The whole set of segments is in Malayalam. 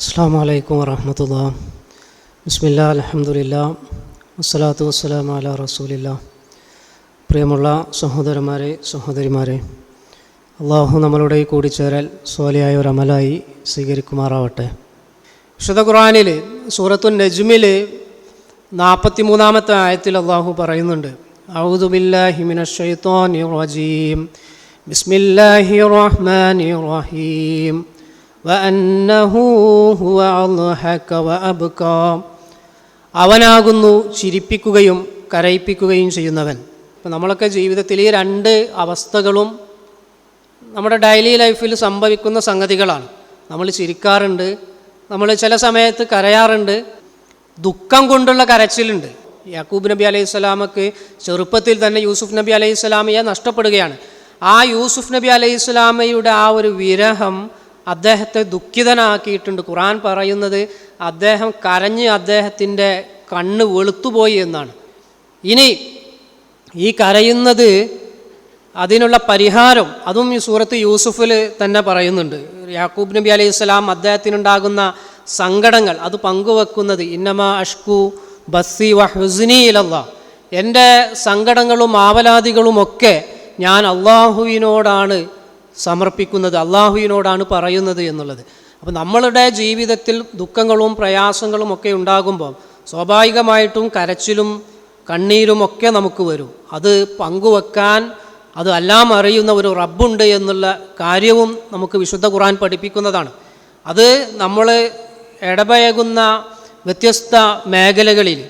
അസ്സാം വലൈക്കും വറഹമത്തുള്ള. ബിസ്മില്ല അലഹമുല്ല വസ്സലാത്തു വസ്സലാം അല റസൂലില്ല. പ്രിയമുള്ള സഹോദരന്മാരെ സഹോദരിമാരെ അള്ളാഹു നമ്മളുടെ കൂടിച്ചേരൽ സോലിയായ ഒരു അമലായി സ്വീകരിക്കുമാറാവട്ടെ. വിശുദ്ധ ഖുറാനിൽ സൂറത്തു നജ്മിൽ നാൽപ്പത്തി മൂന്നാമത്തെ ആയത്തിൽ അള്ളാഹു പറയുന്നുണ്ട് ഔദുബില്ലാഹിമിനീം ബിസ്മില്ലാഹി റഹ്മാനി റഹീം. ഹുവ അവനാകുന്നു ചിരിപ്പിക്കുകയും കരയിപ്പിക്കുകയും ചെയ്യുന്നവൻ. ഇപ്പം നമ്മളൊക്കെ ജീവിതത്തിൽ ഈ രണ്ട് അവസ്ഥകളും നമ്മുടെ ഡെയിലി ലൈഫിൽ സംഭവിക്കുന്ന സംഗതികളാണ്. നമ്മൾ ചിരിക്കാറുണ്ട് നമ്മൾ ചില സമയത്ത് കരയാറുണ്ട് ദുഃഖം കൊണ്ടുള്ള കരച്ചിലുണ്ട്. യാക്കൂബ് നബി അലൈഹി സ്വലാമൊക്കെ ചെറുപ്പത്തിൽ തന്നെ യൂസുഫ് നബി അലൈഹി സ്വലാമയെ നഷ്ടപ്പെടുകയാണ്. ആ യൂസുഫ് നബി അലൈഹി സ്വലാമയുടെ ആ ഒരു വിരഹം അദ്ദേഹത്തെ ദുഃഖിതനാക്കിയിട്ടുണ്ട്. ഖുറാൻ പറയുന്നത് അദ്ദേഹം കരഞ്ഞ് അദ്ദേഹത്തിന്റെ കണ്ണ് വെളുത്തുപോയി എന്നാണ്. ഇനി ഈ കരയുന്നത് അതിനുള്ള പരിഹാരം അതും ഈ സൂറത്ത് യൂസുഫിൽ തന്നെ പറയുന്നുണ്ട്. യാക്കൂബ് നബി അലൈഹി സ്വലാം അദ്ദേഹത്തിനുണ്ടാകുന്ന സങ്കടങ്ങൾ അത് പങ്കുവെക്കുന്നത് ഇന്നമ അഷ്കു ബസ്സി വഹുസിനി ഹുസ്നി ഇലല്ല. എന്റെ സങ്കടങ്ങളും ആവലാദികളുമൊക്കെ ഞാൻ അള്ളാഹുവിനോടാണ് സമർപ്പിക്കുന്നത് അള്ളാഹുവിനോടാണ് പറയുന്നത് എന്നുള്ളത്. അപ്പോൾ നമ്മളുടെ ജീവിതത്തിൽ ദുഃഖങ്ങളും പ്രയാസങ്ങളും ഒക്കെ ഉണ്ടാകുമ്പോൾ സ്വാഭാവികമായിട്ടും കരച്ചിലും കണ്ണീരും ഒക്കെ നമുക്ക് വരും. അത് പങ്കുവെക്കാൻ അത് എല്ലാം അറിയുന്ന ഒരു റബ്ബുണ്ട് എന്നുള്ള കാര്യവും നമുക്ക് വിശുദ്ധ ഖുറാൻ പഠിപ്പിക്കുന്നതാണ്. അത് നമ്മൾ ഇടപഴകുന്ന വ്യത്യസ്ത മേഖലകളിൽ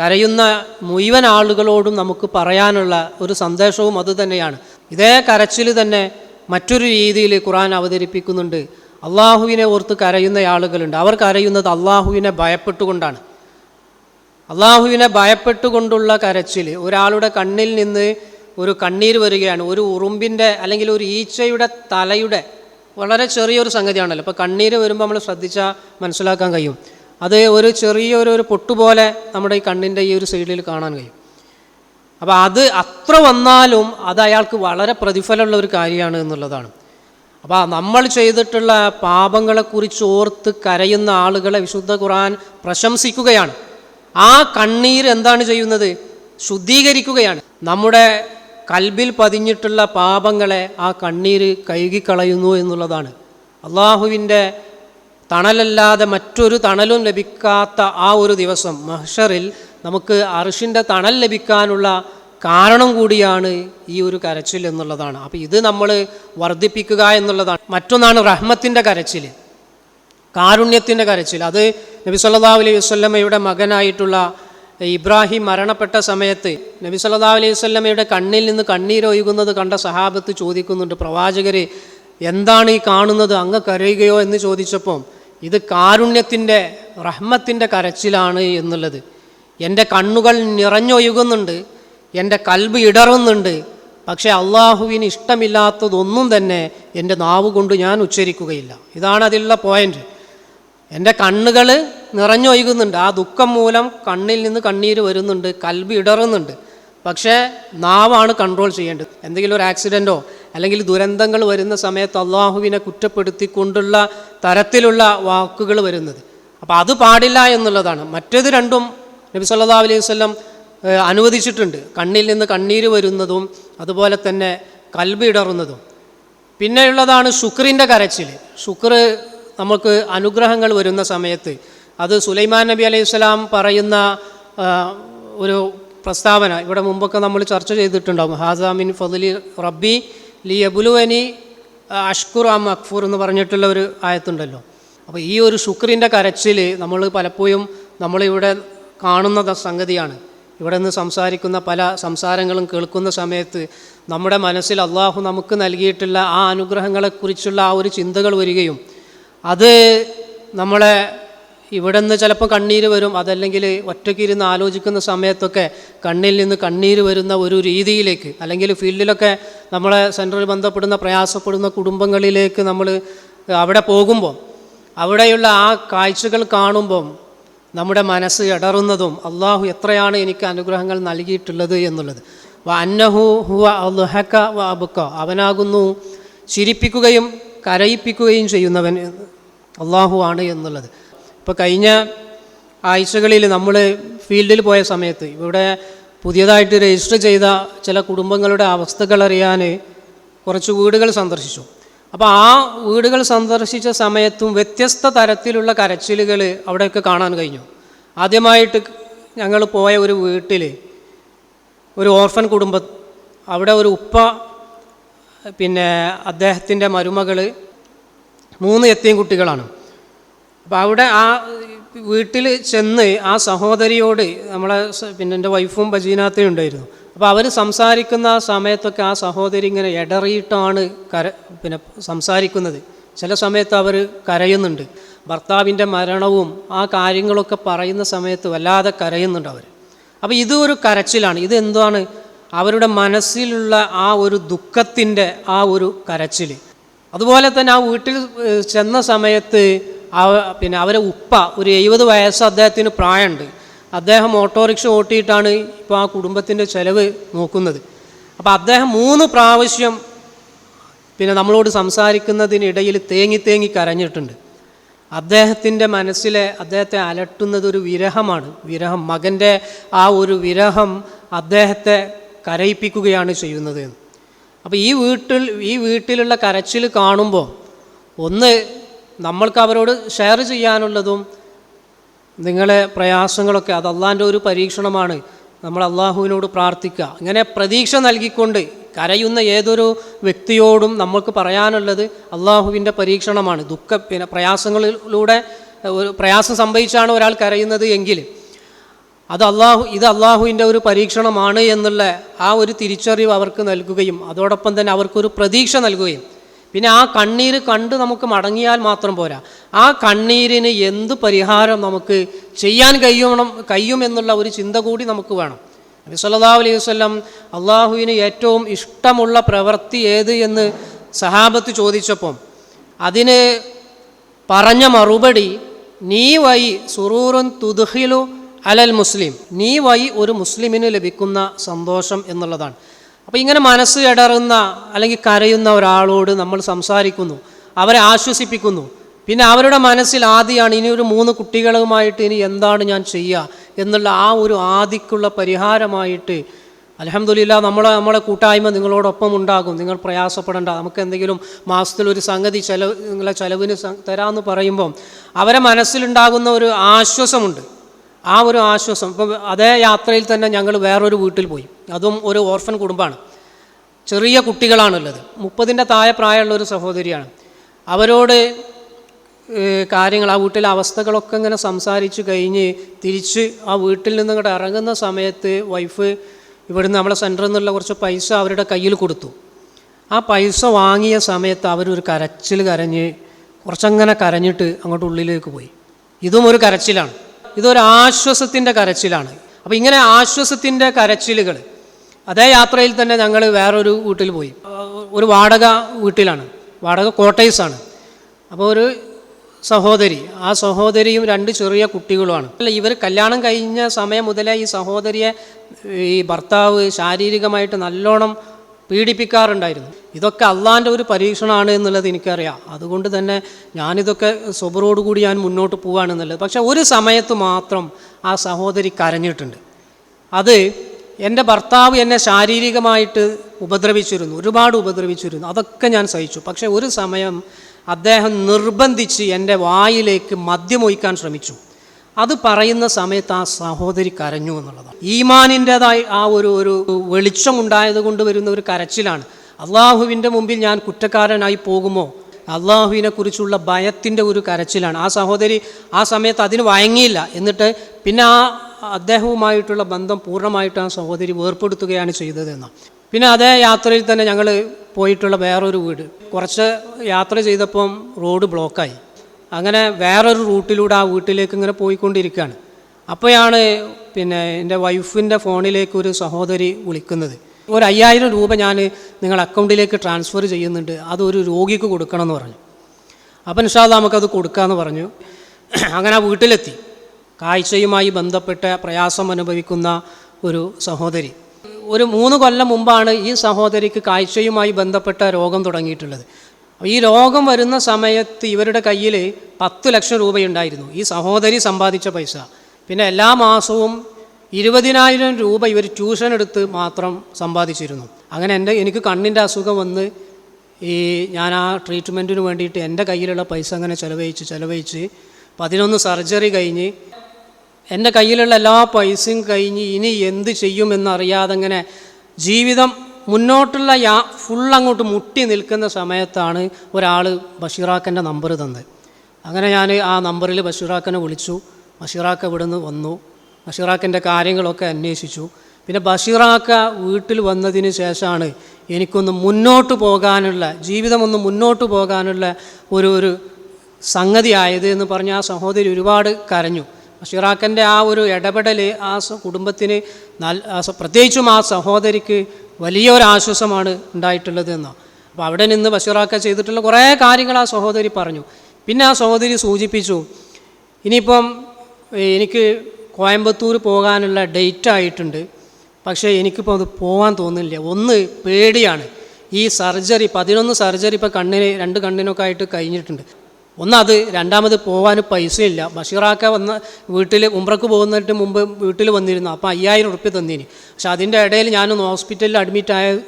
കരയുന്ന മുഴുവൻ ആളുകളോടും നമുക്ക് പറയാനുള്ള ഒരു സന്ദേശവും അതുതന്നെയാണ് ഇതേ കരച്ചിൽ തന്നെ മറ്റൊരു രീതിയിൽ ഖുറാൻ അവതരിപ്പിക്കുന്നുണ്ട്. അള്ളാഹുവിനെ ഓർത്ത് കരയുന്ന ആളുകളുണ്ട്. അവർ കരയുന്നത് അള്ളാഹുവിനെ ഭയപ്പെട്ടുകൊണ്ടാണ്. അള്ളാഹുവിനെ ഭയപ്പെട്ടുകൊണ്ടുള്ള കരച്ചിൽ ഒരാളുടെ കണ്ണിൽ നിന്ന് ഒരു കണ്ണീർ വരികയാണ്. ഒരു ഉറുമ്പിന്റെ അല്ലെങ്കിൽ ഒരു ഈച്ചയുടെ തലയുടെ വളരെ ചെറിയൊരു സംഗതിയാണല്ലോ. അപ്പോൾ കണ്ണീര് വരുമ്പോൾ നമ്മൾ ശ്രദ്ധിച്ചാൽ മനസ്സിലാക്കാൻ കഴിയും. അത് ഒരു ചെറിയൊരു ഒരു പൊട്ടുപോലെ നമ്മുടെ ഈ കണ്ണിന്റെ ഈ ഒരു സൈഡിൽ കാണാൻ കഴിയും. അപ്പോൾ അത് അത്ര വന്നാലും അത് അയാൾക്ക് വളരെ പ്രതിഫലമുള്ള ഒരു കാര്യമാണ് എന്നുള്ളതാണ്. അപ്പോൾ നമ്മൾ ചെയ്തിട്ടുള്ള പാപങ്ങളെക്കുറിച്ച് ഓർത്ത് കരയുന്ന ആളുകളെ വിശുദ്ധ ഖുർആൻ പ്രശംസിക്കുകയാണ്. ആ കണ്ണീർ എന്താണ് ചെയ്യുന്നത്? ശുദ്ധീകരിക്കുകയാണ്. നമ്മുടെ കൽബിൽ പതിഞ്ഞിട്ടുള്ള പാപങ്ങളെ ആ കണ്ണീര് കഴുകിക്കളയുന്നു എന്നുള്ളതാണ്. അള്ളാഹുവിന്റെ തണലല്ലാതെ മറ്റൊരു തണലും ലഭിക്കാത്ത ആ ഒരു ദിവസം മഹ്ഷറിൽ നമുക്ക് അർഷിന്റെ തണൽ ലഭിക്കാനുള്ള കാരണം കൂടിയാണ് ഈ ഒരു കരച്ചിൽ എന്നുള്ളതാണ്. അപ്പോൾ ഇത് നമ്മൾ വർദ്ധിപ്പിക്കുക എന്നുള്ളതാണ്. മറ്റൊന്നാണ് റഹ്മത്തിന്റെ കരച്ചിൽ കാരുണ്യത്തിന്റെ കരച്ചിൽ. അത് നബി സല്ലാ അലൈഹി വസ്ലമയുടെ മകനായിട്ടുള്ള ഇബ്രാഹിം മരണപ്പെട്ട സമയത്ത് നബി സല്ലാ അലൈഹി വസ്ലമയുടെ കണ്ണിൽ നിന്ന് കണ്ണീരൊഴുകുന്നത് കണ്ട സഹാബത്ത് ചോദിക്കുന്നുണ്ട് പ്രവാചകർ എന്താണ് ഈ കാണുന്നത് അങ്ങ് കരയുകയോ എന്ന് ചോദിച്ചപ്പോൾ ഇത് കാരുണ്യത്തിന്റെ റഹ്മത്തിന്റെ കരച്ചിലാണ് എന്നുള്ളത്. എന്റെ കണ്ണുകൾ നിറഞ്ഞൊഴുകുന്നുണ്ട് എന്റെ കൽബ് ഇടറുന്നുണ്ട് പക്ഷേ അള്ളാഹുവിന് ഇഷ്ടമില്ലാത്തതൊന്നും തന്നെ എന്റെ നാവ് കൊണ്ട് ഞാൻ ഉച്ചരിക്കുകയില്ല. ഇതാണ് അതിലുള്ള പോയിന്റ് എന്റെ കണ്ണുകൾ നിറഞ്ഞൊഴുകുന്നുണ്ട് ആ ദുഃഖം മൂലം കണ്ണിൽ നിന്ന് കണ്ണീര് വരുന്നുണ്ട് കൽബ് ഇടറുന്നുണ്ട് പക്ഷേ നാവാണ് കൺട്രോൾ ചെയ്യേണ്ടത്. എന്തെങ്കിലും ഒരു ആക്സിഡന്റോ അല്ലെങ്കിൽ ദുരന്തങ്ങൾ വരുന്ന സമയത്ത് അള്ളാഹുവിനെ കുറ്റപ്പെടുത്തിക്കൊണ്ടുള്ള തരത്തിലുള്ള വാക്കുകൾ വരുന്നത്. അപ്പോൾ അത് പാടില്ല എന്നുള്ളതാണ്. മറ്റേത് രണ്ടും നബി സല്ലാ അലൈഹി വല്ലം അനുവദിച്ചിട്ടുണ്ട്. കണ്ണിൽ നിന്ന് കണ്ണീര് വരുന്നതും അതുപോലെ തന്നെ കൽബ് ഇടറുന്നതും. പിന്നെയുള്ളതാണ് ശുക്രിന്റെ കരച്ചിൽ ശുക്ർ നമുക്ക് അനുഗ്രഹങ്ങൾ വരുന്ന സമയത്ത്. അത് സുലൈമാൻ നബി അലൈഹി സ്വലാം പറയുന്ന ഒരു പ്രസ്താവന. ഇവിടെ മുമ്പൊക്കെ നമ്മൾ ചർച്ച ചെയ്തിട്ടുണ്ടാകും ഹാസാമിൻ ഫതിലി റബ്ബി ലി അബുലുവനി അഷ്കുർ ആ അക്ഫൂർ എന്ന് പറഞ്ഞിട്ടുള്ള ഒരു ആയത്തുണ്ടല്ലോ. അപ്പോൾ ഈ ഒരു ശുക്രിന്റെ കരച്ചിൽ നമ്മൾ പലപ്പോഴും നമ്മളിവിടെ കാണുന്ന സംഗതിയാണ്. ഇവിടെ നിന്ന് സംസാരിക്കുന്ന പല സംസാരങ്ങളും കേൾക്കുന്ന സമയത്ത് നമ്മുടെ മനസ്സിൽ അള്ളാഹു നമുക്ക് നൽകിയിട്ടുള്ള ആ അനുഗ്രഹങ്ങളെക്കുറിച്ചുള്ള ആ ഒരു ചിന്തകൾ വരികയും അത് നമ്മളെ ഇവിടെ നിന്ന് ചിലപ്പോൾ കണ്ണീര് വരും. അതല്ലെങ്കിൽ ഒറ്റയ്ക്ക് ഇരുന്ന് ആലോചിക്കുന്ന സമയത്തൊക്കെ കണ്ണിൽ നിന്ന് കണ്ണീര് വരുന്ന ഒരു രീതിയിലേക്ക് അല്ലെങ്കിൽ ഫീൽഡിലൊക്കെ നമ്മളെ സെൻട്രൽ ബന്ധപ്പെടുന്ന പ്രയാസപ്പെടുന്ന കുടുംബങ്ങളിലേക്ക് നമ്മൾ അവിടെ പോകുമ്പോൾ അവിടെയുള്ള ആ കാഴ്ചകൾ കാണുമ്പം നമ്മുടെ മനസ്സ് ഇടറുന്നതും അള്ളാഹു എത്രയാണ് എനിക്ക് അനുഗ്രഹങ്ങൾ നൽകിയിട്ടുള്ളത് എന്നുള്ളത്. അന്നഹു ഹുവ അൽഹക്ക വ അബുക്ക അവനാകുന്നു ചിരിപ്പിക്കുകയും കരയിപ്പിക്കുകയും ചെയ്യുന്നവൻ അള്ളാഹു ആണ് എന്നുള്ളത്. ഇപ്പോൾ കഴിഞ്ഞ ആഴ്ചകളിൽ നമ്മൾ ഫീൽഡിൽ പോയ സമയത്ത് ഇവിടെ പുതിയതായിട്ട് രജിസ്റ്റർ ചെയ്ത ചില കുടുംബങ്ങളുടെ അവസ്ഥകൾ അറിയാൻ കുറച്ച് വീടുകൾ സന്ദർശിച്ചു. അപ്പോൾ ആ വീടുകൾ സന്ദർശിച്ച സമയത്തും വ്യത്യസ്ത തരത്തിലുള്ള കരച്ചിലുകൾ അവിടെയൊക്കെ കാണാൻ കഴിഞ്ഞു. ആദ്യമായിട്ട് ഞങ്ങൾ പോയ ഒരു വീട്ടിൽ ഒരു ഓർഫൻ കുടുംബം അവിടെ ഒരു ഉപ്പ പിന്നെ അദ്ദേഹത്തിന്റെ മരുമകൾ മൂന്ന് എത്തിയും കുട്ടികളാണ്. അപ്പോൾ അവിടെ ആ വീട്ടിൽ ചെന്ന് ആ സഹോദരിയോട് നമ്മളെ പിന്നെ എന്റെ വൈഫും ബജീനാത്തയും ഉണ്ടായിരുന്നു. അപ്പോൾ അവർ സംസാരിക്കുന്ന ആ സമയത്തൊക്കെ ആ സഹോദരി ഇങ്ങനെ ഇടറിയിട്ടാണ് കര പിന്നെ സംസാരിക്കുന്നത്. ചില സമയത്ത് അവർ കരയുന്നുണ്ട്. ഭർത്താവിന്റെ മരണവും ആ കാര്യങ്ങളൊക്കെ പറയുന്ന സമയത്ത് വല്ലാതെ കരയുന്നുണ്ട് അവർ. അപ്പോൾ ഇത് ഒരു കരച്ചിലാണ്. ഇത് എന്താണ്? അവരുടെ മനസ്സിലുള്ള ആ ഒരു ദുഃഖത്തിന്റെ ആ ഒരു കരച്ചിൽ അതുപോലെ തന്നെ ആ വീട്ടിൽ ചെന്ന സമയത്ത് പിന്നെ അവരെ ഉപ്പ ഒരു എഴുപത് വയസ്സ് അദ്ദേഹത്തിന് പ്രായമുണ്ട്. അദ്ദേഹം ഓട്ടോറിക്ഷ ഓട്ടിയിട്ടാണ് ഇപ്പോൾ ആ കുടുംബത്തിന്റെ ചെലവ് നോക്കുന്നത്. അപ്പോൾ അദ്ദേഹം മൂന്ന് പ്രാവശ്യം പിന്നെ നമ്മളോട് സംസാരിക്കുന്നതിനിടയിൽ തേങ്ങി തേങ്ങി കരഞ്ഞിട്ടുണ്ട്. അദ്ദേഹത്തിന്റെ മനസ്സിലെ അദ്ദേഹത്തെ അലട്ടുന്നത് ഒരു വിരഹമാണ്. വിരഹം മകന്റെ ആ ഒരു വിരഹം അദ്ദേഹത്തെ കരയിപ്പിക്കുകയാണ് ചെയ്യുന്നത് അപ്പോൾ ഈ വീട്ടിൽ ഈ വീട്ടിലുള്ള കരച്ചിൽ കാണുമ്പോൾ ഒന്ന് നമ്മൾക്ക് അവരോട് ഷെയർ ചെയ്യാനുള്ളതും നിങ്ങളെ പ്രയാസങ്ങളൊക്കെ അത് അള്ളാന്റെ ഒരു പരീക്ഷണമാണ്. നമ്മൾ അള്ളാഹുവിനോട് പ്രാർത്ഥിക്കുക. ഇങ്ങനെ പ്രതീക്ഷ നൽകിക്കൊണ്ട് കരയുന്ന ഏതൊരു വ്യക്തിയോടും നമ്മൾക്ക് പറയാനുള്ളത് അള്ളാഹുവിന്റെ പരീക്ഷണമാണ്. ദുഃഖ പിന്നെ പ്രയാസങ്ങളിലൂടെ ഒരു പ്രയാസം സംഭവിച്ചാണ് ഒരാൾ കരയുന്നത് എങ്കിൽ അത് അള്ളാഹു ഇത് അള്ളാഹുവിന്റെ ഒരു പരീക്ഷണമാണ് എന്നുള്ള ആ ഒരു തിരിച്ചറിവ് അവർക്ക് നൽകുകയും അതോടൊപ്പം തന്നെ അവർക്കൊരു പ്രതീക്ഷ നൽകുകയും പിന്നെ ആ കണ്ണീര് കണ്ട് നമുക്ക് മടങ്ങിയാൽ മാത്രം പോരാ. ആ കണ്ണീരിന് എന്ത് പരിഹാരം നമുക്ക് ചെയ്യാൻ കഴിയണം കഴിയും എന്നുള്ള ഒരു ചിന്ത കൂടി നമുക്ക് വേണം. നബി സല്ലല്ലാഹു അലൈഹി വസല്ലം അള്ളാഹുവിന് ഏറ്റവും ഇഷ്ടമുള്ള പ്രവൃത്തി ഏത് എന്ന് സഹാബത്ത് ചോദിച്ചപ്പം അതിന് പറഞ്ഞ മറുപടി നീ വൈ സുറൂറുൻ തുദ്ഹിലു അലൽ മുസ്ലിം. നീ വൈ ഒരു മുസ്ലിമിന് ലഭിക്കുന്ന സന്തോഷം എന്നുള്ളതാണ്. അപ്പോൾ ഇങ്ങനെ മനസ്സ് ഇടറുന്ന അല്ലെങ്കിൽ കരയുന്ന ഒരാളോട് നമ്മൾ സംസാരിക്കുന്നു. അവരെ ആശ്വസിപ്പിക്കുന്നു. പിന്നെ അവരുടെ മനസ്സിൽ ആദ്യമാണ് ഇനി ഒരു മൂന്ന് കുട്ടികളുമായിട്ട് ഇനി എന്താണ് ഞാൻ ചെയ്യുക എന്നുള്ള ആ ഒരു ആദിക്കുള്ള പരിഹാരമായിട്ട് അലഹമ്മദില്ല നമ്മളെ നമ്മളെ കൂട്ടായ്മ നിങ്ങളോടൊപ്പം ഉണ്ടാകും. നിങ്ങൾ പ്രയാസപ്പെടേണ്ട. നമുക്ക് എന്തെങ്കിലും മാസത്തിൽ ഒരു സംഗതി ചെലവ് നിങ്ങളെ ചെലവിന് തരാമെന്ന് പറയുമ്പം അവരെ മനസ്സിലുണ്ടാകുന്ന ഒരു ആശ്വാസമുണ്ട്. ആ ഒരു ആശ്വാസം. ഇപ്പം അതേ യാത്രയിൽ തന്നെ ഞങ്ങൾ വേറൊരു വീട്ടിൽ പോയി. അതും ഒരു ഓർഫൻ കുടുംബമാണ് ചെറിയ കുട്ടികളാണുള്ളത്. മുപ്പതിന്റെ താഴെ പ്രായമുള്ള ഒരു സഹോദരിയാണ്. അവരോട് കാര്യങ്ങൾ ആ വീട്ടിലെ അവസ്ഥകളൊക്കെ ഇങ്ങനെ സംസാരിച്ച് കഴിഞ്ഞ് തിരിച്ച് ആ വീട്ടിൽ നിന്ന് ഇങ്ങോട്ട് ഇറങ്ങുന്ന സമയത്ത് വൈഫ് ഇവിടുന്ന് നമ്മളെ സെന്ററിൽ നിന്നുള്ള കുറച്ച് പൈസ അവരുടെ കയ്യിൽ കൊടുത്തു. ആ പൈസ വാങ്ങിയ സമയത്ത് അവരൊരു കരച്ചിൽ കരഞ്ഞ് കുറച്ചങ്ങനെ കരഞ്ഞിട്ട് അങ്ങോട്ട് ഉള്ളിലേക്ക് പോയി. ഇതും ഒരു കരച്ചിലാണ്. ഇതൊരു ആശ്വാസത്തിന്റെ കരച്ചിലാണ്. അപ്പോൾ ഇങ്ങനെ ആശ്വാസത്തിന്റെ കരച്ചിലുകൾ അതേ യാത്രയിൽ തന്നെ ഞങ്ങൾ വേറൊരു വീട്ടിൽ പോയി. ഒരു വാടക വീട്ടിലാണ്. വാടക കോട്ടേഴ്സാണ് അപ്പോൾ ഒരു സഹോദരി ആ സഹോദരിയും രണ്ട് ചെറിയ കുട്ടികളുമാണ്. അല്ല ഇവർ കല്യാണം കഴിഞ്ഞ സമയം മുതലേ ഈ സഹോദരിയെ ഈ ഭർത്താവ് ശാരീരികമായിട്ട് നല്ലോണം പീഡിപ്പിക്കാറുണ്ടായിരുന്നു. ഇതൊക്കെ അള്ളാന്റെ ഒരു പരീക്ഷണമാണ് എന്നുള്ളത് എനിക്കറിയാം. അതുകൊണ്ട് തന്നെ ഞാനിതൊക്കെ സ്വബറോടുകൂടി ഞാൻ മുന്നോട്ട് പോവുകയാണെന്നുള്ളത് പക്ഷേ ഒരു സമയത്ത് മാത്രം ആ സഹോദരി കരഞ്ഞിട്ടുണ്ട്. അത് എന്റെ ഭർത്താവ് എന്നെ ശാരീരികമായിട്ട് ഉപദ്രവിച്ചിരുന്നു ഒരുപാട് ഉപദ്രവിച്ചിരുന്നു. അതൊക്കെ ഞാൻ സഹിച്ചു. പക്ഷേ ഒരു സമയം അദ്ദേഹം നിർബന്ധിച്ച് എന്റെ വായിലേക്ക് മദ്യമൊഴിക്കാൻ ശ്രമിച്ചു. അത് പറയുന്ന സമയത്ത് ആ സഹോദരി കരഞ്ഞു എന്നുള്ളതാണ്. ഈമാനിന്റെതായി ആ ഒരു ഒരു വെളിച്ചം ഉണ്ടായത് കൊണ്ട് വരുന്ന ഒരു കരച്ചിലാണ്. അള്ളാഹുവിന്റെ മുമ്പിൽ ഞാൻ കുറ്റക്കാരനായി പോകുമോ? അള്ളാഹുവിനെ കുറിച്ചുള്ള ഭയത്തിന്റെ ഒരു കരച്ചിലാണ്. ആ സഹോദരി ആ സമയത്ത് അതിന് വഴങ്ങിയില്ല. എന്നിട്ട് പിന്നെ ആ അദ്ദേഹവുമായിട്ടുള്ള ബന്ധം പൂർണമായിട്ട് ആ സഹോദരി വേർപ്പെടുത്തുകയാണ് ചെയ്തതെന്ന് പിന്നെ അതേ യാത്രയിൽ തന്നെ ഞങ്ങൾ പോയിട്ടുള്ള വേറൊരു വീട്. കുറച്ച് യാത്ര ചെയ്തപ്പം റോഡ് ബ്ലോക്കായി. അങ്ങനെ വേറൊരു റൂട്ടിലൂടെ ആ വീട്ടിലേക്ക് ഇങ്ങനെ പോയിക്കൊണ്ടിരിക്കുകയാണ്. അപ്പോഴാണ് പിന്നെ എന്റെ വൈഫിന്റെ ഫോണിലേക്ക് ഒരു സഹോദരി വിളിക്കുന്നത്. ഒരു അയ്യായിരം രൂപ ഞാൻ നിങ്ങൾ അക്കൗണ്ടിലേക്ക് ട്രാൻസ്ഫർ ചെയ്യുന്നുണ്ട്. അതൊരു രോഗിക്ക് കൊടുക്കണം എന്ന് പറഞ്ഞു. അപ്പം നിഷാദ് നമുക്കത് കൊടുക്കാമെന്ന് പറഞ്ഞു. അങ്ങനെ ആ വീട്ടിലെത്തി. കാഴ്ചയുമായി ബന്ധപ്പെട്ട പ്രയാസം അനുഭവിക്കുന്ന ഒരു സഹോദരി. ഒരു മൂന്ന് കൊല്ലം മുമ്പാണ് ഈ സഹോദരിക്ക് കാഴ്ചയുമായി ബന്ധപ്പെട്ട രോഗം തുടങ്ങിയിട്ടുള്ളത്. ഈ രോഗം വരുന്ന സമയത്ത് ഇവരുടെ കയ്യിൽ പത്ത് ലക്ഷം രൂപയുണ്ടായിരുന്നു. ഈ സഹോദരി സമ്പാദിച്ച പൈസ. പിന്നെ എല്ലാ മാസവും ഇരുപതിനായിരം രൂപ ഇവർ ട്യൂഷൻ എടുത്ത് മാത്രം സമ്പാദിച്ചിരുന്നു. അങ്ങനെ എന്റെ എനിക്ക് കണ്ണിന്റെ അസുഖം വന്ന് ഈ ഞാൻ ആ ട്രീറ്റ്മെന്റിന് വേണ്ടിയിട്ട് എന്റെ കയ്യിലുള്ള പൈസ അങ്ങനെ ചിലവഴിച്ച് ചിലവഴിച്ച് പതിനൊന്ന് സർജറി കഴിഞ്ഞ് എന്റെ കയ്യിലുള്ള എല്ലാ പൈസയും കഴിഞ്ഞ് ഇനി എന്ത് ചെയ്യുമെന്നറിയാതെ അങ്ങനെ ജീവിതം മുന്നോട്ടുള്ള യാ ഫുൾ അങ്ങോട്ട് മുട്ടി നിൽക്കുന്ന സമയത്താണ് ഒരാൾ ബഷീറാക്കന്റെ നമ്പർ തന്നത്. അങ്ങനെ ഞാൻ ആ നമ്പറിൽ ബഷീറാക്കനെ വിളിച്ചു. ബഷീറാക്ക ഇവിടുന്ന് വന്നു. ബഷീറാക്കന്റെ കാര്യങ്ങളൊക്കെ അന്വേഷിച്ചു. പിന്നെ ബഷീറാക്ക വീട്ടിൽ വന്നതിന് ശേഷമാണ് എനിക്കൊന്ന് മുന്നോട്ട് പോകാനുള്ള ജീവിതം ഒന്ന് മുന്നോട്ട് പോകാനുള്ള ഒരു ഒരു സംഗതി ആയത് എന്ന് പറഞ്ഞ് ആ സഹോദരി ഒരുപാട് കരഞ്ഞു. ബഷീറാക്കന്റെ ആ ഒരു ഇടപെടൽ ആ കുടുംബത്തിന് സ- പ്രത്യേകിച്ചും ആ സഹോദരിക്ക് വലിയൊരു ആശ്വാസമാണ് ഉണ്ടായിട്ടുള്ളത് എന്നോ. അപ്പോൾ അവിടെ നിന്ന് ബഷീറാക്ക ചെയ്തിട്ടുള്ള കുറേ കാര്യങ്ങൾ ആ സഹോദരി പറഞ്ഞു. പിന്നെ ആ സഹോദരി സൂചിപ്പിച്ചു ഇനിയിപ്പം എനിക്ക് കോയമ്പത്തൂർ പോകാനുള്ള ഡേറ്റ് ആയിട്ടുണ്ട്. പക്ഷേ എനിക്കിപ്പോൾ അത് പോകാൻ തോന്നുന്നില്ല. ഒന്ന് പേടിയാണ്. ഈ സർജറി പതിനൊന്ന് സർജറി ഇപ്പോൾ കണ്ണിന് രണ്ട് കണ്ണിനൊക്കെ ആയിട്ട് കഴിഞ്ഞിട്ടുണ്ട്. ഒന്നത് രണ്ടാമത് പോകാൻ പൈസയില്ല. ബഷീറാക്ക വന്ന വീട്ടിൽ ഉംറക്ക് പോകുന്നതിന് മുമ്പ് വീട്ടിൽ വന്നിരുന്നു. അപ്പോൾ അയ്യായിരം ഉറുപ്പ്യ തന്നിന്. പക്ഷെ അതിന്റെ ഇടയിൽ ഞാനൊന്ന് ഹോസ്പിറ്റലിൽ അഡ്മിറ്റായ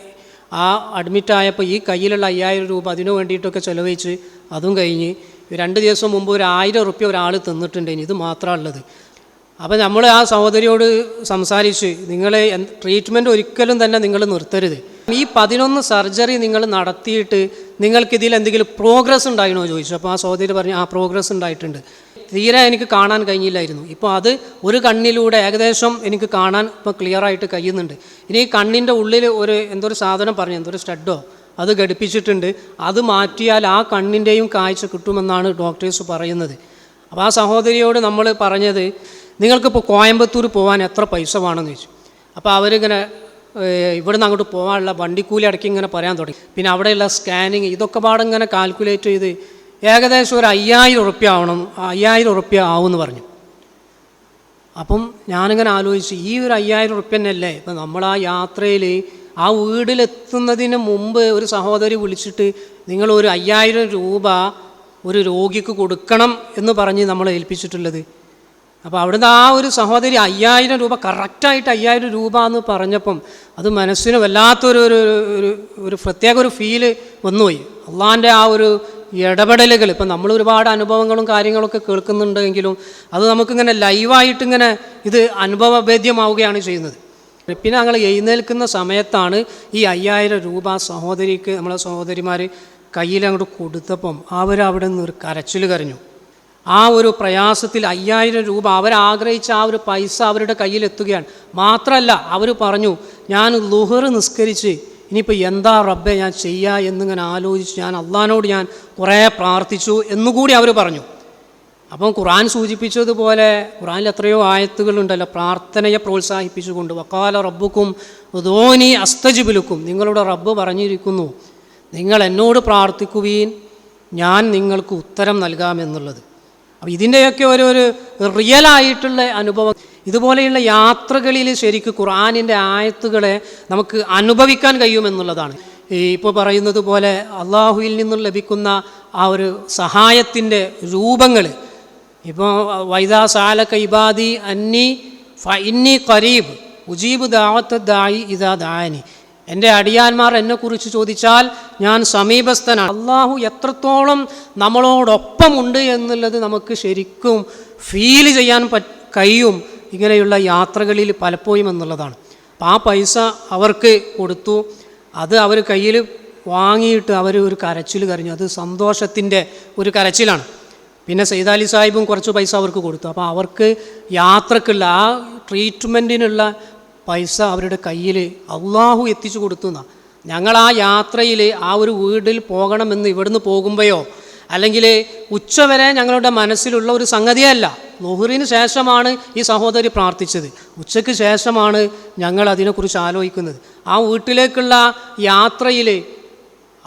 ആ അഡ്മിറ്റായപ്പോൾ ഈ കയ്യിലുള്ള അയ്യായിരം രൂപ അതിനു വേണ്ടിയിട്ടൊക്കെ ചിലവഴിച്ച് അതും കഴിഞ്ഞ് രണ്ട് ദിവസം മുമ്പ് ഒരു ആയിരം ഉറുപ്പ്യ ഒരാൾ തന്നിട്ടുണ്ട് ഇനി ഇത് മാത്രമാണ് ഉള്ളത്. അപ്പോൾ നമ്മൾ ആ സഹോദരിയോട് സംസാരിച്ച് നിങ്ങളെ ട്രീറ്റ്മെന്റ് ഒരിക്കലും തന്നെ നിങ്ങൾ നിർത്തരുത്. ഈ പതിനൊന്ന് സർജറി നിങ്ങൾ നടത്തിയിട്ട് നിങ്ങൾക്കിതിൽ എന്തെങ്കിലും പ്രോഗ്രസ് ഉണ്ടായിരുന്നോ ചോദിച്ചു. അപ്പോൾ ആ സഹോദരി പറഞ്ഞു ആ പ്രോഗ്രസ് ഉണ്ടായിട്ടുണ്ട്. തീരെ എനിക്ക് കാണാൻ കഴിഞ്ഞില്ലായിരുന്നു. ഇപ്പോൾ അത് ഒരു കണ്ണിലൂടെ ഏകദേശം എനിക്ക് കാണാൻ ഇപ്പോൾ ക്ലിയർ ആയിട്ട് കഴിയുന്നുണ്ട്. ഇനി കണ്ണിന്റെ ഉള്ളിൽ ഒരു എന്തോ ഒരു സാധനം പറഞ്ഞു എന്തോ ഒരു സ്റ്റഡോ അത് ഘടിപ്പിച്ചിട്ടുണ്ട്. അത് മാറ്റിയാൽ ആ കണ്ണിന്റെയും കാഴ്ച കിട്ടുമെന്നാണ് ഡോക്ടേഴ്സ് പറയുന്നത്. അപ്പോൾ ആ സഹോദരിയോട് നമ്മൾ പറഞ്ഞത് നിങ്ങൾക്കിപ്പോൾ കോയമ്പത്തൂർ പോകാൻ എത്ര പൈസ വേണമെന്ന് ചോദിച്ചു. അപ്പോൾ അവരിങ്ങനെ ഇവിടുന്ന് അങ്ങോട്ട് പോകാനുള്ള വണ്ടിക്കൂലി അടക്കി ഇങ്ങനെ പറയാൻ തുടങ്ങി. പിന്നെ അവിടെയുള്ള സ്കാനിങ് ഇതൊക്കെ പാടെ ഇങ്ങനെ കാൽക്കുലേറ്റ് ചെയ്ത് ഏകദേശം ഒരു അയ്യായിരം ഉറുപ്പ്യ ആവണം അയ്യായിരം ഉറുപ്പ്യ ആവുമെന്ന് പറഞ്ഞു. അപ്പം ഞാനിങ്ങനെ ആലോചിച്ചു ഈ ഒരു അയ്യായിരം ഉറുപ്പ്യ തന്നെയല്ലേ? ഇപ്പം നമ്മൾ ആ യാത്രയിൽ ആ വീട്ടിലെത്തുന്നതിന് മുമ്പ് ഒരു സഹോദരി വിളിച്ചിട്ട് നിങ്ങൾ ഒരു അയ്യായിരം രൂപ ഒരു രോഗിക്ക് കൊടുക്കണം എന്ന് പറഞ്ഞ് നമ്മൾ ഏൽപ്പിച്ചിട്ടുള്ളത്. അപ്പോൾ അവിടുന്ന് ആ ഒരു സഹോദരി അയ്യായിരം രൂപ കറക്റ്റായിട്ട് അയ്യായിരം രൂപ എന്ന് പറഞ്ഞപ്പം അത് മനസ്സിന് വല്ലാത്തൊരു ഒരു ഒരു ഒരു പ്രത്യേക ഒരു ഫീൽ വന്നുപോയി. അള്ളാന്റെ ആ ഒരു ഇടപെടലുകൾ ഇപ്പം നമ്മൾ ഒരുപാട് അനുഭവങ്ങളും കാര്യങ്ങളൊക്കെ കേൾക്കുന്നുണ്ടെങ്കിലും അത് നമുക്കിങ്ങനെ ലൈവായിട്ടിങ്ങനെ ഇത് അനുഭവഭേദ്യമാവുകയാണ് ചെയ്യുന്നത്. പിന്നെ ഞങ്ങൾ എഴുന്നേൽക്കുന്ന സമയത്താണ് ഈ അയ്യായിരം രൂപ സഹോദരിക്ക് നമ്മളെ സഹോദരിമാർ കയ്യിൽ അങ്ങോട്ട് കൊടുത്തപ്പം അവിടെ നിന്ന് ഒരു കരച്ചിൽ കരഞ്ഞു. ആ ഒരു പ്രയാസത്തിൽ അയ്യായിരം രൂപ അവരാഗ്രഹിച്ച ആ ഒരു പൈസ അവരുടെ കയ്യിലെത്തുകയാണ് മാത്രമല്ല അവർ പറഞ്ഞു ഞാൻ ലുഹർ നിസ്കരിച്ച് ഇനിയിപ്പോൾ എന്താ റബ്ബെ ഞാൻ ചെയ്യുക എന്നിങ്ങനെ ആലോചിച്ച് ഞാൻ അള്ളഹാനോട് ഞാൻ കുറേ പ്രാർത്ഥിച്ചു എന്നുകൂടി അവർ പറഞ്ഞു. അപ്പം ഖുറാൻ സൂചിപ്പിച്ചതുപോലെ ഖുറാനിൽ എത്രയോ ആയത്തുകളുണ്ടല്ലോ പ്രാർത്ഥനയെ പ്രോത്സാഹിപ്പിച്ചുകൊണ്ട്. വക്കാല റബ്ബുക്കും ഉദോനി അസ്തജിബിലുക്കും. നിങ്ങളുടെ റബ്ബ് പറഞ്ഞിരിക്കുന്നു നിങ്ങൾ എന്നോട് പ്രാർത്ഥിക്കുവീൻ ഞാൻ നിങ്ങൾക്ക് ഉത്തരം നൽകാമെന്നുള്ളത്. അപ്പോൾ ഇതിന്റെയൊക്കെ ഒരു ഒരു റിയലായിട്ടുള്ള അനുഭവം. ഇതുപോലെയുള്ള യാത്രകളിൽ ശരിക്ക് ഖുർആാനിന്റെ ആയത്തുകളെ നമുക്ക് അനുഭവിക്കാൻ കഴിയുമെന്നുള്ളതാണ്. ഈ ഇപ്പോൾ പറയുന്നത് പോലെ അള്ളാഹുവിൽ നിന്നും ലഭിക്കുന്ന ആ ഒരു സഹായത്തിന്റെ രൂപങ്ങൾ. ഇപ്പോൾ വൈദാ സാലക ഇബാദി അന്നി ഫ ഇന്നി കരീബ് ഉജീബ് ദാവത്ത് ദായി ഇതാ ദാനി എന്റെ അടിയാന്മാർ എന്നെക്കുറിച്ച് ചോദിച്ചാൽ ഞാൻ സമീപസ്ഥനാണ്. അള്ളാഹു എത്രത്തോളം നമ്മളോടൊപ്പമുണ്ട് എന്നുള്ളത് നമുക്ക് ശരിക്കും ഫീൽ ചെയ്യാൻ പറ്റ കഴിയും. ഇങ്ങനെയുള്ള യാത്രകളിൽ പലപ്പോഴും എന്നുള്ളതാണ്. അപ്പം ആ പൈസ അവർക്ക് കൊടുത്തു. അത് അവർ കയ്യിൽ വാങ്ങിയിട്ട് അവർ ഒരു കരച്ചിൽ കരഞ്ഞു. അത് സന്തോഷത്തിന്റെ ഒരു കരച്ചിലാണ്. പിന്നെ സൈദാലി സാഹിബും കുറച്ച് പൈസ അവർക്ക് കൊടുത്തു. അപ്പോൾ അവർക്ക് യാത്രക്കുള്ള ആ ട്രീറ്റ്മെന്റിനുള്ള പൈസ അവരുടെ കയ്യിൽ അള്ളാഹു എത്തിച്ചു കൊടുത്തു എന്നാ ഞങ്ങൾ ആ യാത്രയിൽ ആ ഒരു വീട്ടിൽ പോകണമെന്ന് ഇവിടുന്ന് പോകുമ്പോയോ അല്ലെങ്കിൽ ഉച്ചവരെ ഞങ്ങളുടെ മനസ്സിലുള്ള ഒരു സംഗതിയല്ല. ലുഹറിന് ശേഷമാണ് ഈ സഹോദരി പ്രാർത്ഥിച്ചത്. ഉച്ചയ്ക്ക് ശേഷമാണ് ഞങ്ങൾ അതിനെക്കുറിച്ച് ആലോചിക്കുന്നത്. ആ വീട്ടിലേക്കുള്ള യാത്രയിൽ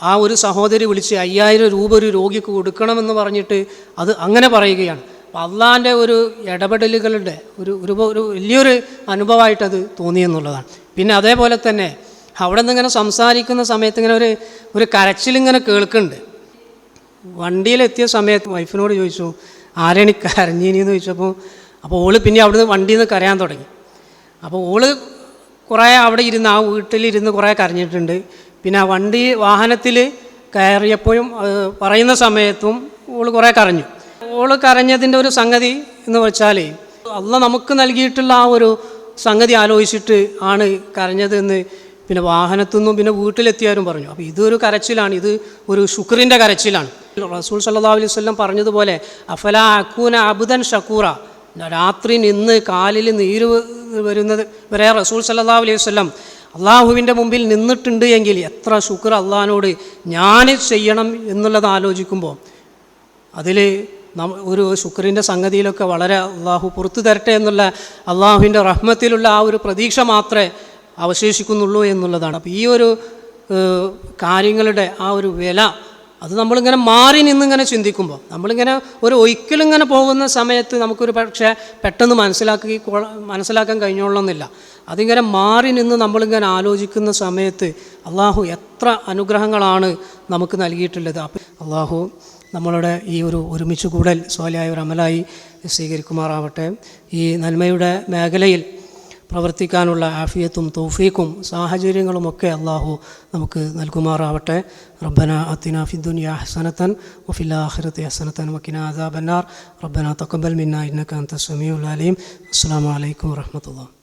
ആ ഒരു സഹോദരി വിളിച്ച് അയ്യായിരം രൂപ ഒരു രോഗിക്ക് കൊടുക്കണമെന്ന് പറഞ്ഞിട്ട് അത് അങ്ങനെ പറയുകയാണ്. അപ്പം അള്ളാന്റെ ഒരു ഇടപെടലുകളുടെ ഒരു ഒരു വലിയൊരു അനുഭവമായിട്ടത് തോന്നിയെന്നുള്ളതാണ് പിന്നെ അതേപോലെ തന്നെ അവിടെ നിന്ന് ഇങ്ങനെ സംസാരിക്കുന്ന സമയത്ത് ഇങ്ങനെ ഒരു ഒരു കരച്ചിലിങ്ങനെ കേൾക്കുന്നുണ്ട്. വണ്ടിയിലെത്തിയ സമയത്ത് വൈഫിനോട് ചോദിച്ചു ആരാണ് കരഞ്ഞീനിന്ന് ചോദിച്ചപ്പോൾ അപ്പോൾ ഓൾ പിന്നെ അവിടുന്ന് വണ്ടിയിൽ നിന്ന് കരയാൻ തുടങ്ങി. അപ്പോൾ ഓൾ കുറേ അവിടെ ഇരുന്ന് ആ വീട്ടിലിരുന്ന് കുറേ കരഞ്ഞിട്ടുണ്ട്. പിന്നെ ആ വണ്ടി വാഹനത്തിൽ കയറിയപ്പോഴും പറയുന്ന സമയത്തും ഓൾ കുറേ കരഞ്ഞു. ഓൾ കരഞ്ഞതിന്റെ ഒരു സംഗതി എന്ന് വെച്ചാൽ അല്ല നമുക്ക് നൽകിയിട്ടുള്ള ആ ഒരു സംഗതി ആലോചിച്ചിട്ട് ആണ് കരഞ്ഞതെന്ന് പിന്നെ വാഹനത്തു നിന്നും പിന്നെ വീട്ടിലെത്തിയാലും പറഞ്ഞു. അപ്പോൾ ഇതൊരു കരച്ചിലാണ്. ഇത് ഒരു ശുക്രിന്റെ കരച്ചിലാണ്. റസൂൽ സല്ലാ അലൈഹി വല്ലം പറഞ്ഞതുപോലെ അഫല അക്കൂന അബുദൻ ഷക്കൂറ. രാത്രി നിന്ന് കാലിൽ നീര് വരുന്നത് വരെ റസൂൽ സല്ലാ അലൈഹി വല്ലം അള്ളാഹുവിന്റെ മുമ്പിൽ നിന്നിട്ടുണ്ട് എങ്കിൽ എത്ര ശുക്ർ അള്ളഹാനോട് ഞാൻ ചെയ്യണം എന്നുള്ളത് ആലോചിക്കുമ്പോൾ അതിൽ ഒരു ശുക്രിന്റെ സംഗതിയിലൊക്കെ വളരെ അള്ളാഹു പുറത്തു തരട്ടെ എന്നുള്ള അള്ളാഹുവിന്റെ റഹ്മത്തിലുള്ള ആ ഒരു പ്രതീക്ഷ മാത്രമേ അവശേഷിക്കുന്നുള്ളൂ എന്നുള്ളതാണ്. അപ്പോൾ ഈ ഒരു കാര്യങ്ങളുടെ ആ ഒരു വില അത് നമ്മളിങ്ങനെ മാറി നിന്നിങ്ങനെ ചിന്തിക്കുമ്പോൾ നമ്മളിങ്ങനെ ഒരു ഒരിക്കലിങ്ങനെ പോകുന്ന സമയത്ത് നമുക്കൊരു പക്ഷേ പെട്ടെന്ന് മനസ്സിലാക്കി മനസ്സിലാക്കാൻ കഴിഞ്ഞോളന്നില്ല അതിങ്ങനെ മാറി നിന്ന് നമ്മളിങ്ങനെ ആലോചിക്കുന്ന സമയത്ത് അള്ളാഹു എത്ര അനുഗ്രഹങ്ങളാണ് നമുക്ക് നൽകിയിട്ടുള്ളത്. അപ്പം അള്ളാഹു നമ്മളുടെ ഈ ഒരു ഒരുമിച്ച് കൂടൽ സ്വാലിയായ ഒരു അമലായി സ്വീകരിക്കുമാറാവട്ടെ. ഈ നന്മയുടെ മേഖലയിൽ പ്രവർത്തിക്കാനുള്ള ആഫിയത്തും തൗഫീക്കും സാഹചര്യങ്ങളുമൊക്കെ അള്ളാഹു നമുക്ക് നൽകുമാറാവട്ടെ. റബ്ബന അത്തിന ഫിദ്ദുനിയ ഹസനത്തൻ വഫിൽ ആഖിറത്തി ഹസനത്തൻ വക്കിന അദാബന്നാർ. റബ്ബന തക്കബൽ മിന്ന ഇന്നക അൻത സമീഉൽ അലീം. അസ്സലാമു അലൈക്കും വറഹ്മത്തുള്ളാഹി